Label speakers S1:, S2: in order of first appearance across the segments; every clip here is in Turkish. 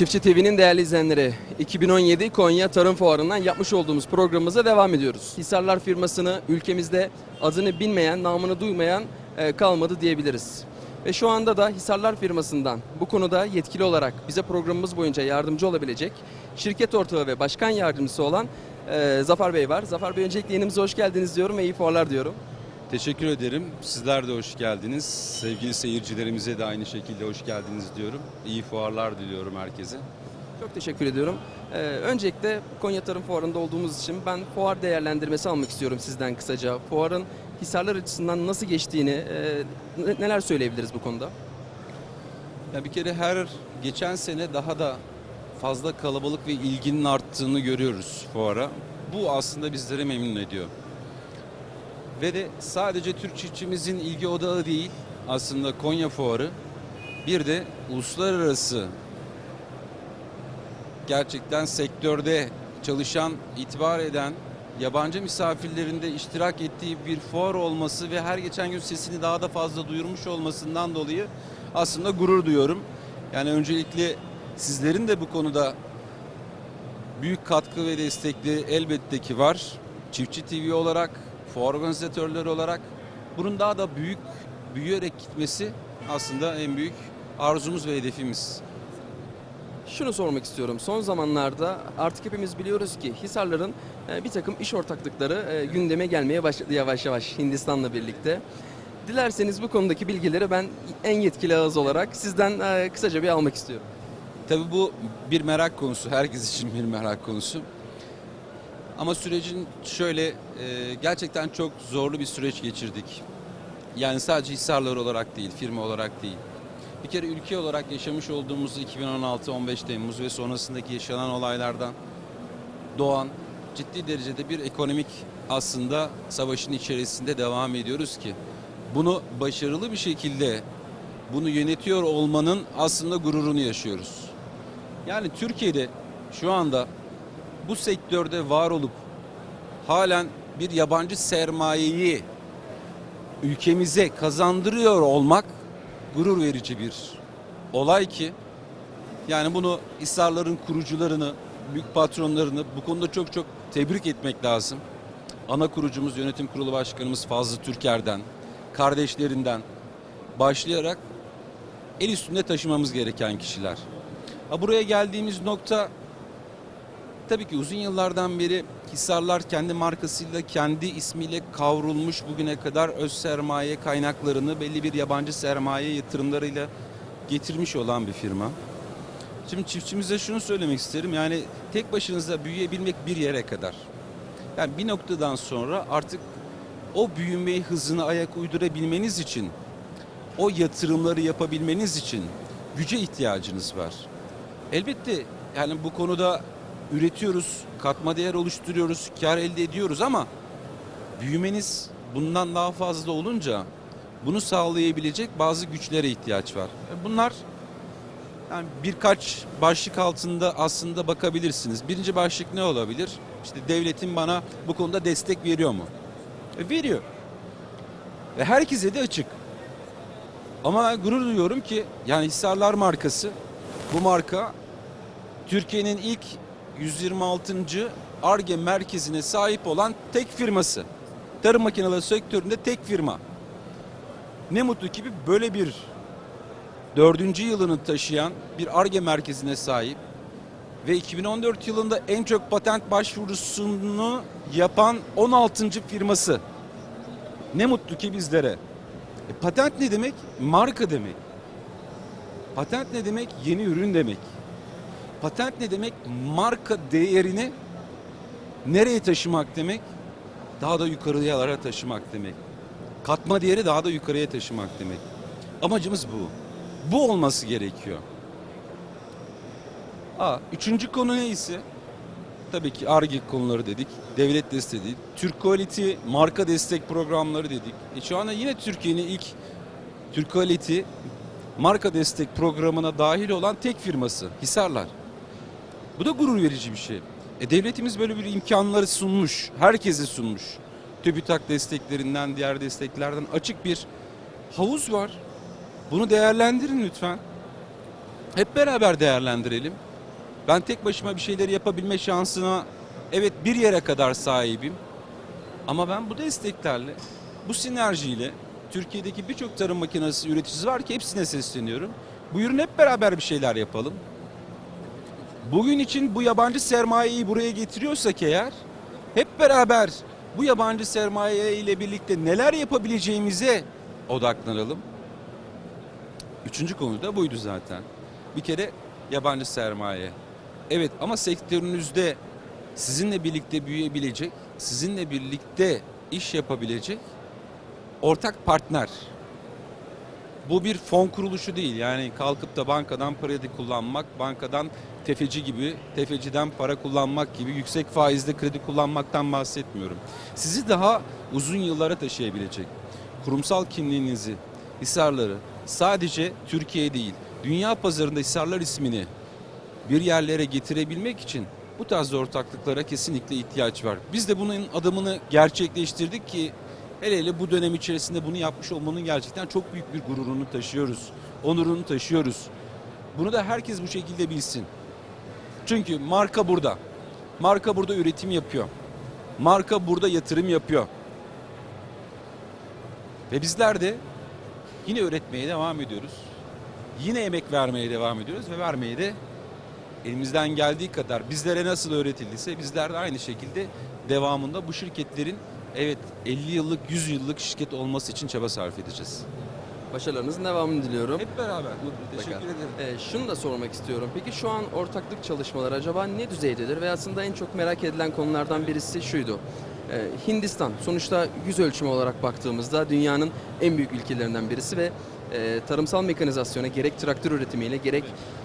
S1: Çiftçi TV'nin değerli izleyenleri, 2017 Konya Tarım Fuarı'ndan yapmış olduğumuz programımıza devam ediyoruz. Hisarlar firmasını ülkemizde adını bilmeyen, namını duymayan e, kalmadı diyebiliriz. Ve şu anda da Hisarlar firmasından bu konuda yetkili olarak bize programımız boyunca yardımcı olabilecek şirket ortağı ve başkan yardımcısı olan e, Zafer Bey var. Zafer Bey öncelikle yenimize hoş geldiniz diyorum ve iyi fuarlar diyorum.
S2: Teşekkür ederim. Sizler de hoş geldiniz. Sevgili seyircilerimize de aynı şekilde hoş geldiniz diyorum. İyi fuarlar diliyorum herkese.
S1: Çok teşekkür ediyorum. Ee, öncelikle Konya Tarım Fuarı'nda olduğumuz için ben fuar değerlendirmesi almak istiyorum sizden kısaca. Fuarın hisarlar açısından nasıl geçtiğini, e, ne- neler söyleyebiliriz bu konuda?
S2: Ya bir kere her geçen sene daha da fazla kalabalık ve ilginin arttığını görüyoruz fuara. Bu aslında bizleri memnun ediyor. Ve de sadece Türk çiftçimizin ilgi odağı değil aslında Konya Fuarı bir de uluslararası gerçekten sektörde çalışan, itibar eden yabancı misafirlerin de iştirak ettiği bir fuar olması ve her geçen gün sesini daha da fazla duyurmuş olmasından dolayı aslında gurur duyuyorum. Yani öncelikle sizlerin de bu konuda büyük katkı ve destekli elbette ki var. Çiftçi TV olarak, fuar organizatörleri olarak bunun daha da büyük, büyüyerek gitmesi aslında en büyük arzumuz ve hedefimiz.
S1: Şunu sormak istiyorum. Son zamanlarda artık hepimiz biliyoruz ki Hisarların e, bir takım iş ortaklıkları e, gündeme gelmeye başladı yavaş yavaş Hindistan'la birlikte. Dilerseniz bu konudaki bilgileri ben en yetkili ağız olarak sizden e, kısaca bir almak istiyorum.
S2: Tabii bu bir merak konusu, herkes için bir merak konusu. Ama sürecin şöyle e, gerçekten çok zorlu bir süreç geçirdik. Yani sadece hisarlar olarak değil, firma olarak değil. Bir kere ülke olarak yaşamış olduğumuz 2016-15 Temmuz ve sonrasındaki yaşanan olaylardan doğan ciddi derecede bir ekonomik aslında savaşın içerisinde devam ediyoruz ki bunu başarılı bir şekilde bunu yönetiyor olmanın aslında gururunu yaşıyoruz. Yani Türkiye'de şu anda bu sektörde var olup halen bir yabancı sermayeyi ülkemize kazandırıyor olmak gurur verici bir olay ki yani bunu Hisarların kurucularını, büyük patronlarını bu konuda çok çok tebrik etmek lazım. Ana kurucumuz, yönetim kurulu başkanımız Fazlı Türker'den, kardeşlerinden başlayarak el üstünde taşımamız gereken kişiler. Buraya geldiğimiz nokta tabii ki uzun yıllardan beri Hisarlar kendi markasıyla, kendi ismiyle kavrulmuş bugüne kadar öz sermaye kaynaklarını belli bir yabancı sermaye yatırımlarıyla getirmiş olan bir firma. Şimdi çiftçimize şunu söylemek isterim. Yani tek başınıza büyüyebilmek bir yere kadar. Yani bir noktadan sonra artık o büyümeyi hızını ayak uydurabilmeniz için, o yatırımları yapabilmeniz için güce ihtiyacınız var. Elbette yani bu konuda üretiyoruz, katma değer oluşturuyoruz, kar elde ediyoruz ama büyümeniz bundan daha fazla olunca bunu sağlayabilecek bazı güçlere ihtiyaç var. E Bunlar yani birkaç başlık altında aslında bakabilirsiniz. Birinci başlık ne olabilir? İşte devletin bana bu konuda destek veriyor mu? E veriyor. Ve herkese de açık. Ama gurur duyuyorum ki yani Hisarlar markası bu marka Türkiye'nin ilk 126. ARGE merkezine sahip olan tek firması. Tarım makineleri sektöründe tek firma. Ne mutlu ki böyle bir dördüncü yılını taşıyan bir ARGE merkezine sahip ve 2014 yılında en çok patent başvurusunu yapan 16. firması. Ne mutlu ki bizlere. E, patent ne demek? Marka demek. Patent ne demek? Yeni ürün demek. Patent ne demek? Marka değerini nereye taşımak demek? Daha da yukarıya taşımak demek. Katma değeri daha da yukarıya taşımak demek. Amacımız bu. Bu olması gerekiyor. Aa, üçüncü konu neyse tabii ki ARGE konuları dedik. Devlet desteği, Türk Quality marka destek programları dedik. E şu anda yine Türkiye'nin ilk Türk Quality marka destek programına dahil olan tek firması Hisarlar. Bu da gurur verici bir şey. E devletimiz böyle bir imkanları sunmuş, herkese sunmuş. TÜBİTAK desteklerinden, diğer desteklerden açık bir havuz var. Bunu değerlendirin lütfen. Hep beraber değerlendirelim. Ben tek başıma bir şeyleri yapabilme şansına evet bir yere kadar sahibim. Ama ben bu desteklerle, bu sinerjiyle Türkiye'deki birçok tarım makinesi üreticisi var ki hepsine sesleniyorum. Buyurun hep beraber bir şeyler yapalım. Bugün için bu yabancı sermayeyi buraya getiriyorsak eğer hep beraber bu yabancı sermaye ile birlikte neler yapabileceğimize odaklanalım. Üçüncü konu da buydu zaten. Bir kere yabancı sermaye. Evet ama sektörünüzde sizinle birlikte büyüyebilecek, sizinle birlikte iş yapabilecek ortak partner. Bu bir fon kuruluşu değil. Yani kalkıp da bankadan kredi kullanmak, bankadan tefeci gibi, tefeciden para kullanmak gibi yüksek faizli kredi kullanmaktan bahsetmiyorum. Sizi daha uzun yıllara taşıyabilecek kurumsal kimliğinizi, hisarları sadece Türkiye değil, dünya pazarında hisarlar ismini bir yerlere getirebilmek için bu tarz ortaklıklara kesinlikle ihtiyaç var. Biz de bunun adımını gerçekleştirdik ki hele hele bu dönem içerisinde bunu yapmış olmanın gerçekten çok büyük bir gururunu taşıyoruz. Onurunu taşıyoruz. Bunu da herkes bu şekilde bilsin. Çünkü marka burada. Marka burada üretim yapıyor. Marka burada yatırım yapıyor. Ve bizler de yine üretmeye devam ediyoruz. Yine emek vermeye devam ediyoruz ve vermeye de elimizden geldiği kadar bizlere nasıl öğretildiyse bizler de aynı şekilde devamında bu şirketlerin evet 50 yıllık 100 yıllık şirket olması için çaba sarf edeceğiz.
S1: Başarılarınızın devamını diliyorum.
S2: Hep beraber. Teşekkür
S1: Mutlaka.
S2: ederim.
S1: Ee, şunu da sormak istiyorum. Peki şu an ortaklık çalışmaları acaba ne düzeydedir? Ve aslında en çok merak edilen konulardan birisi şuydu. Ee, Hindistan sonuçta yüz ölçümü olarak baktığımızda dünyanın en büyük ülkelerinden birisi ve e, tarımsal mekanizasyona gerek traktör üretimiyle gerek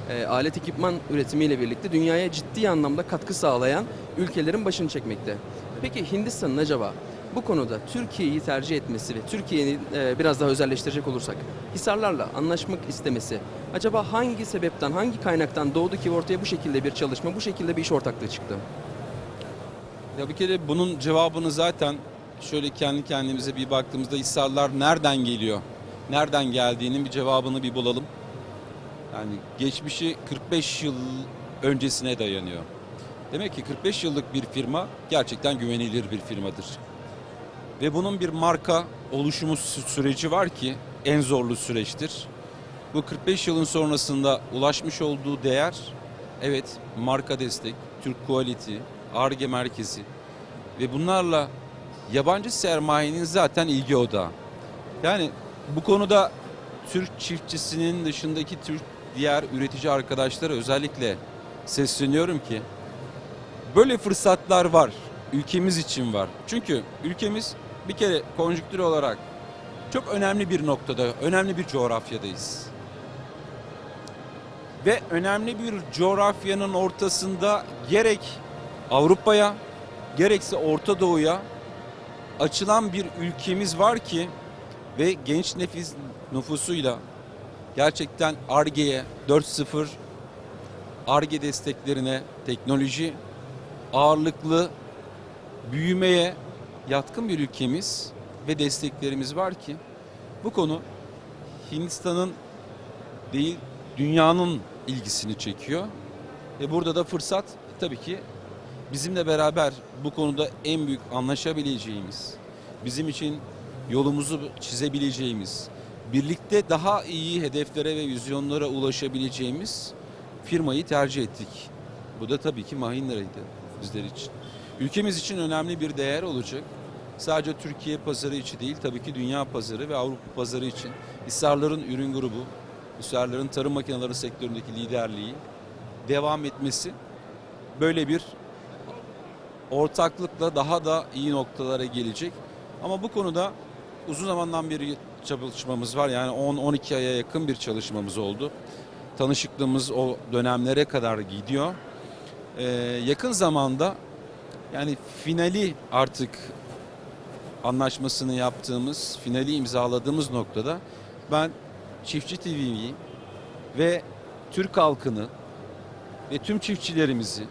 S1: e, alet ekipman üretimiyle birlikte dünyaya ciddi anlamda katkı sağlayan ülkelerin başını çekmekte. Peki Hindistan'ın acaba bu konuda Türkiye'yi tercih etmesi ve Türkiye'yi e, biraz daha özelleştirecek olursak Hisarlarla anlaşmak istemesi acaba hangi sebepten, hangi kaynaktan doğdu ki ortaya bu şekilde bir çalışma, bu şekilde bir iş ortaklığı çıktı?
S2: Ya bir kere bunun cevabını zaten şöyle kendi kendimize bir baktığımızda Hisarlar nereden geliyor? Nereden geldiğinin bir cevabını bir bulalım. Yani geçmişi 45 yıl öncesine dayanıyor. Demek ki 45 yıllık bir firma gerçekten güvenilir bir firmadır. Ve bunun bir marka oluşumu sü- süreci var ki en zorlu süreçtir. Bu 45 yılın sonrasında ulaşmış olduğu değer evet marka destek, Türk Quality, ARGE merkezi ve bunlarla yabancı sermayenin zaten ilgi odağı. Yani bu konuda Türk çiftçisinin dışındaki Türk diğer üretici arkadaşlara özellikle sesleniyorum ki böyle fırsatlar var. Ülkemiz için var. Çünkü ülkemiz bir kere konjüktür olarak çok önemli bir noktada, önemli bir coğrafyadayız. Ve önemli bir coğrafyanın ortasında gerek Avrupa'ya gerekse Orta Doğu'ya açılan bir ülkemiz var ki ve genç nefis nüfusuyla gerçekten ARGE'ye 4.0 ARGE desteklerine teknoloji ağırlıklı büyümeye yatkın bir ülkemiz ve desteklerimiz var ki bu konu Hindistan'ın değil dünyanın ilgisini çekiyor. Ve burada da fırsat tabii ki bizimle beraber bu konuda en büyük anlaşabileceğimiz, bizim için yolumuzu çizebileceğimiz, birlikte daha iyi hedeflere ve vizyonlara ulaşabileceğimiz firmayı tercih ettik. Bu da tabii ki Mahindra'ydı bizler için. Ülkemiz için önemli bir değer olacak. Sadece Türkiye pazarı için değil, tabii ki dünya pazarı ve Avrupa pazarı için. Hisarların ürün grubu, Hisarların tarım makineleri sektöründeki liderliği devam etmesi böyle bir ortaklıkla daha da iyi noktalara gelecek. Ama bu konuda uzun zamandan beri çalışmamız var. Yani 10-12 aya yakın bir çalışmamız oldu. Tanışıklığımız o dönemlere kadar gidiyor. Ee, yakın zamanda yani finali artık anlaşmasını yaptığımız, finali imzaladığımız noktada ben Çiftçi TV'yi ve Türk halkını ve tüm çiftçilerimizi,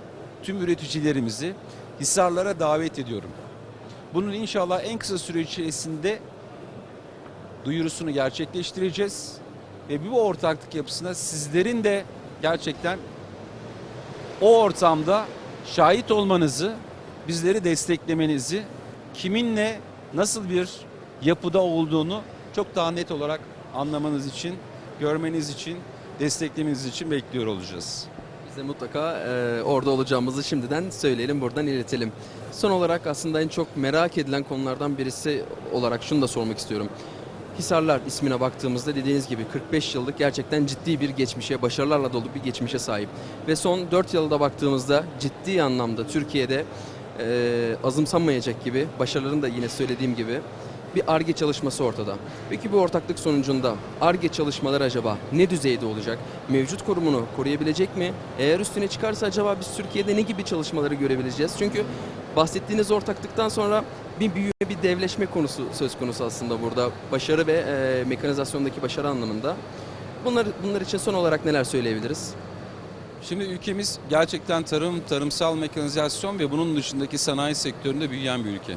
S2: tüm üreticilerimizi Hisarlara davet ediyorum. Bunun inşallah en kısa süre içerisinde duyurusunu gerçekleştireceğiz ve bu ortaklık yapısına sizlerin de gerçekten o ortamda şahit olmanızı, bizleri desteklemenizi, kiminle nasıl bir yapıda olduğunu çok daha net olarak anlamanız için, görmeniz için, desteklemeniz için bekliyor olacağız.
S1: Biz de mutlaka e, orada olacağımızı şimdiden söyleyelim, buradan iletelim. Son olarak aslında en çok merak edilen konulardan birisi olarak şunu da sormak istiyorum. Hisarlar ismine baktığımızda dediğiniz gibi 45 yıllık gerçekten ciddi bir geçmişe, başarılarla dolu bir geçmişe sahip. Ve son 4 yılda baktığımızda ciddi anlamda Türkiye'de e, azımsanmayacak gibi, başarıların da yine söylediğim gibi bir ARGE çalışması ortada. Peki bu ortaklık sonucunda ARGE çalışmaları acaba ne düzeyde olacak? Mevcut korumunu koruyabilecek mi? Eğer üstüne çıkarsa acaba biz Türkiye'de ne gibi çalışmaları görebileceğiz? Çünkü bahsettiğiniz ortaklıktan sonra bir büyüme, bir devleşme konusu söz konusu aslında burada. Başarı ve e, mekanizasyondaki başarı anlamında. Bunlar, bunlar için son olarak neler söyleyebiliriz?
S2: Şimdi ülkemiz gerçekten tarım, tarımsal mekanizasyon ve bunun dışındaki sanayi sektöründe büyüyen bir ülke.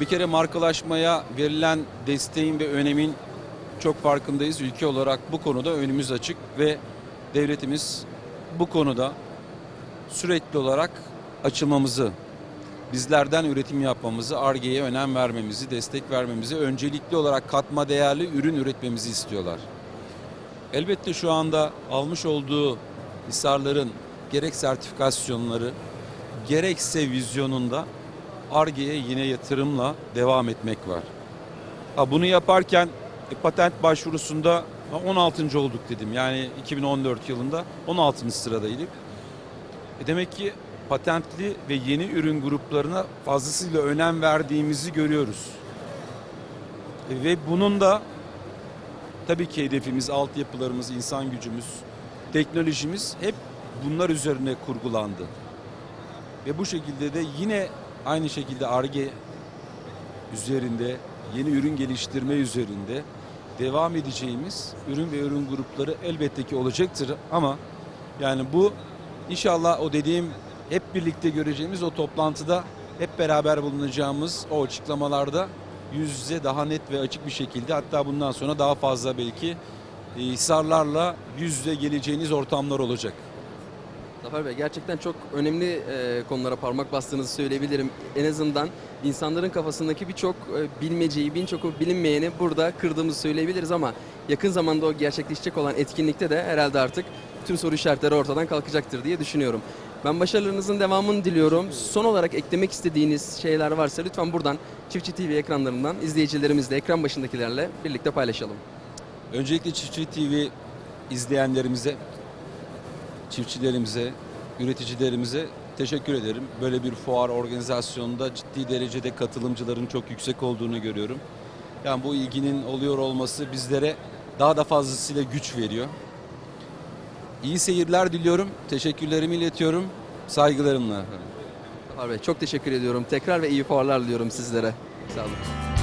S2: Bir kere markalaşmaya verilen desteğin ve önemin çok farkındayız. Ülke olarak bu konuda önümüz açık ve devletimiz bu konuda sürekli olarak açılmamızı, bizlerden üretim yapmamızı, ARGE'ye önem vermemizi, destek vermemizi, öncelikli olarak katma değerli ürün üretmemizi istiyorlar. Elbette şu anda almış olduğu hisarların gerek sertifikasyonları gerekse vizyonunda ARGE'ye yine yatırımla devam etmek var. Ha, bunu yaparken e, patent başvurusunda ha, 16. olduk dedim. Yani 2014 yılında 16. sıradaydık. E demek ki patentli ve yeni ürün gruplarına fazlasıyla önem verdiğimizi görüyoruz. E, ve bunun da tabii ki hedefimiz, altyapılarımız, insan gücümüz, teknolojimiz hep bunlar üzerine kurgulandı. Ve bu şekilde de yine aynı şekilde ARGE üzerinde, yeni ürün geliştirme üzerinde devam edeceğimiz ürün ve ürün grupları elbette ki olacaktır ama yani bu inşallah o dediğim hep birlikte göreceğimiz o toplantıda hep beraber bulunacağımız o açıklamalarda yüz yüze daha net ve açık bir şekilde hatta bundan sonra daha fazla belki hisarlarla yüz yüze geleceğiniz ortamlar olacak.
S1: Zafer Bey gerçekten çok önemli e, konulara parmak bastığınızı söyleyebilirim. En azından insanların kafasındaki birçok e, bilmeceyi, birçok bilinmeyeni burada kırdığımızı söyleyebiliriz ama yakın zamanda o gerçekleşecek olan etkinlikte de herhalde artık tüm soru işaretleri ortadan kalkacaktır diye düşünüyorum. Ben başarılarınızın devamını diliyorum. Son olarak eklemek istediğiniz şeyler varsa lütfen buradan Çiftçi TV ekranlarından izleyicilerimizle, ekran başındakilerle birlikte paylaşalım.
S2: Öncelikle Çiftçi TV izleyenlerimize, çiftçilerimize, üreticilerimize teşekkür ederim. Böyle bir fuar organizasyonunda ciddi derecede katılımcıların çok yüksek olduğunu görüyorum. Yani bu ilginin oluyor olması bizlere daha da fazlasıyla güç veriyor. İyi seyirler diliyorum. Teşekkürlerimi iletiyorum. Saygılarımla.
S1: Bey çok teşekkür ediyorum. Tekrar ve iyi fuarlar diliyorum sizlere. Sağ olun.